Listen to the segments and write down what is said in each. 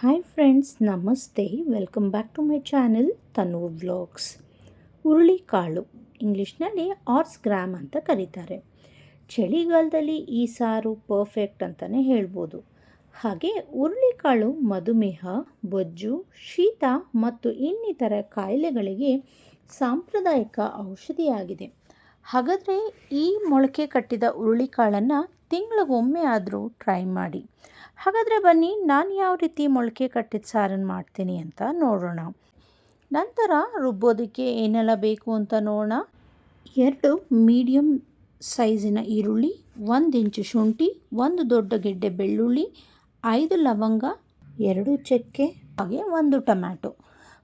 Hi friends namaste welcome back to my channel Tanu vlogs ಹುರುಳಿಕಾಳು ಇಂಗ್ಲೀಷ್ನಲ್ಲಿ horse gram ಅಂತ ಕರೀತಾರೆ. ಚಳಿಗಾಲದಲ್ಲಿ ಈ ಸಾರು ಪರ್ಫೆಕ್ಟ್ ಅಂತಲೇ ಹೇಳ್ಬೋದು. ಹಾಗೆ ಹುರುಳಿಕಾಳು ಮಧುಮೇಹ, ಬೊಜ್ಜು, ಶೀತ ಮತ್ತು ಇನ್ನಿತರ ಕಾಯಿಲೆಗಳಿಗೆ ಸಾಂಪ್ರದಾಯಿಕ ಔಷಧಿಯಾಗಿದೆ. ಹಾಗಾದರೆ ಈ ಮೊಳಕೆ ಕಟ್ಟಿದ ಹುರುಳಿಕಾಳನ್ನು ತಿಂಗಳಿಗೊಮ್ಮೆ ಆದರೂ ಟ್ರೈ ಮಾಡಿ. ಹಾಗಾದರೆ ಬನ್ನಿ, ನಾನು ಯಾವ ರೀತಿ ಮೊಳಕೆ ಕಟ್ಟಿದ ಸಾರನ್ನು ಮಾಡ್ತೀನಿ ಅಂತ ನೋಡೋಣ. ನಂತರ ರುಬ್ಬೋದಕ್ಕೆ ಏನೆಲ್ಲ ಬೇಕು ಅಂತ ನೋಡೋಣ. ಎರಡು ಮೀಡಿಯಮ್ ಸೈಜಿನ ಈರುಳ್ಳಿ, ಒಂದು ಇಂಚು ಶುಂಠಿ, ಒಂದು ದೊಡ್ಡ ಗೆಡ್ಡೆ ಬೆಳ್ಳುಳ್ಳಿ, ಐದು ಲವಂಗ, ಎರಡು ಚಕ್ಕೆ, ಹಾಗೆ ಒಂದು ಟೊಮ್ಯಾಟೊ.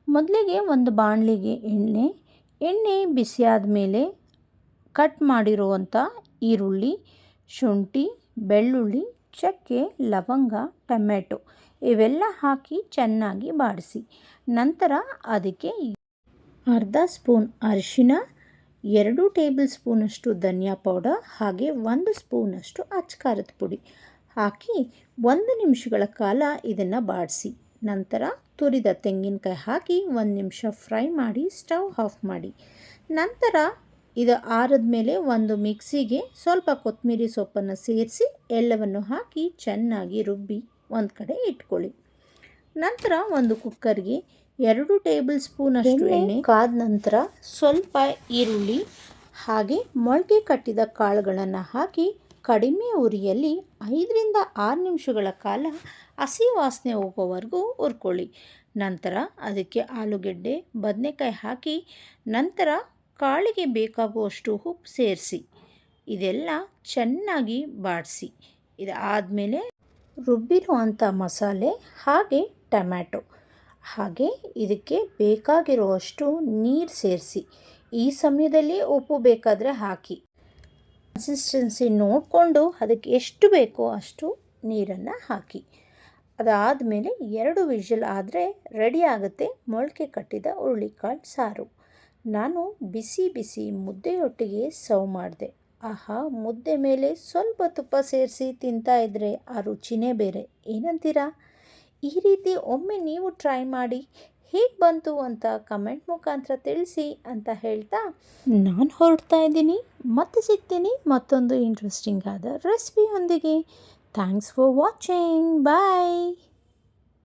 ಮೊದಲಿಗೆ ಒಂದು ಬಾಣಲಿಗೆ ಎಣ್ಣೆ ಎಣ್ಣೆ ಬಿಸಿಯಾದ ಮೇಲೆ ಕಟ್ ಮಾಡಿರುವಂಥ ಈರುಳ್ಳಿ ಶುಂಠಿ, ಬೆಳ್ಳುಳ್ಳಿ, ಚಕ್ಕೆ, ಲವಂಗ, ಟೊಮೆಟೊ ಇವೆಲ್ಲ ಹಾಕಿ ಚೆನ್ನಾಗಿ ಬಾಡಿಸಿ. ನಂತರ ಅದಕ್ಕೆ ಅರ್ಧ ಸ್ಪೂನ್ ಅರಿಶಿನ ಎರಡು ಟೇಬಲ್ ಸ್ಪೂನಷ್ಟು ಧನಿಯಾ ಪೌಡರ್ ಹಾಗೆ ಒಂದು ಸ್ಪೂನಷ್ಟು ಅಚ್ಕಾರದ ಪುಡಿ ಹಾಕಿ ಒಂದು ನಿಮಿಷಗಳ ಕಾಲ ಇದನ್ನು ಬಾಡಿಸಿ. ನಂತರ ತುರಿದ ತೆಂಗಿನಕಾಯಿ ಹಾಕಿ ಒಂದು ನಿಮಿಷ ಫ್ರೈ ಮಾಡಿ ಸ್ಟವ್ ಆಫ್ ಮಾಡಿ. ನಂತರ ಇದು ಆರದ ಮೇಲೆ ಒಂದು ಮಿಕ್ಸಿಗೆ ಸ್ವಲ್ಪ ಕೊತ್ತಂಬರಿ ಸೊಪ್ಪನ್ನು ಸೇರಿಸಿ ಎಲ್ಲವನ್ನು ಹಾಕಿ ಚೆನ್ನಾಗಿ ರುಬ್ಬಿ ಒಂದು ಕಡೆ ಇಟ್ಕೊಳ್ಳಿ. ನಂತರ ಒಂದು ಕುಕ್ಕರ್ಗೆ ಎರಡು ಟೇಬಲ್ ಸ್ಪೂನ್ ಅಷ್ಟು ಎಣ್ಣೆ ಕಾದ ನಂತರ ಸ್ವಲ್ಪ ಈರುಳ್ಳಿ ಹಾಗೆ ಮೊಳಕೆ ಕಟ್ಟಿದ ಕಾಳುಗಳನ್ನು ಹಾಕಿ ಕಡಿಮೆ ಉರಿಯಲ್ಲಿ ಐದರಿಂದ ಆರು ನಿಮಿಷಗಳ ಕಾಲ ಹಸಿ ವಾಸನೆ ಹೋಗೋವರೆಗೂ ಹುರ್ಕೊಳ್ಳಿ. ನಂತರ ಅದಕ್ಕೆ ಆಲೂಗೆಡ್ಡೆ ಬದನೆಕಾಯಿ ಹಾಕಿ ನಂತರ ಕಾಳಿಗೆ ಬೇಕಾಗುವಷ್ಟು ಉಪ್ಪು ಸೇರಿಸಿ, ಇದೆಲ್ಲ ಚೆನ್ನಾಗಿ ಬಾಡಿಸಿ. ಇದಾದಮೇಲೆ ರುಬ್ಬಿರುವಂಥ ಮಸಾಲೆ, ಹಾಗೆ ಟಮ್ಯಾಟೊ. ಹಾಗೆ ಇದಕ್ಕೆ ಬೇಕಾಗಿರುವಷ್ಟು ನೀರು ಸೇರಿಸಿ, ಈ ಸಮಯದಲ್ಲಿ ಉಪ್ಪು ಬೇಕಾದರೆ ಹಾಕಿ. ಕನ್ಸಿಸ್ಟೆನ್ಸಿ ನೋಡಿಕೊಂಡು ಅದಕ್ಕೆ ಎಷ್ಟು ಬೇಕೋ ಅಷ್ಟು ನೀರನ್ನು ಹಾಕಿ. ಅದಾದಮೇಲೆ ಎರಡು ವಿಷಲ್ ಆದರೆ ರೆಡಿ ಆಗುತ್ತೆ ಮೊಳಕೆ ಕಟ್ಟಿದ ಹುರುಳಿಕಾಳು ಸಾರು. ನಾನು ಬಿಸಿ ಬಿಸಿ ಮುದ್ದೆಯೊಟ್ಟಿಗೆ ಸರ್ವ್ ಮಾಡಿದೆ. ಆಹಾ, ಮುದ್ದೆ ಮೇಲೆ ಸ್ವಲ್ಪ ತುಪ್ಪ ಸೇರಿಸಿ ತಿಂತಾ ಇದ್ದರೆ ಆ ರುಚಿನೇ ಬೇರೆ. ಏನಂತೀರಾ? ಈ ರೀತಿ ಒಮ್ಮೆ ನೀವು ಟ್ರೈ ಮಾಡಿ ಹೇಗೆ ಬಂತು ಅಂತ ಕಮೆಂಟ್ ಮುಖಾಂತರ ತಿಳಿಸಿ ಅಂತ ಹೇಳ್ತಾ ನಾನು ಹೊರಡ್ತಾ ಇದ್ದೀನಿ. ಮತ್ತೆ ಸಿಗ್ತೀನಿ ಮತ್ತೊಂದು ಇಂಟ್ರೆಸ್ಟಿಂಗ್ ಆದ ರೆಸಿಪಿಯೊಂದಿಗೆ ಥ್ಯಾಂಕ್ಸ್ ಫಾರ್ ವಾಚಿಂಗ್ ಬಾಯ್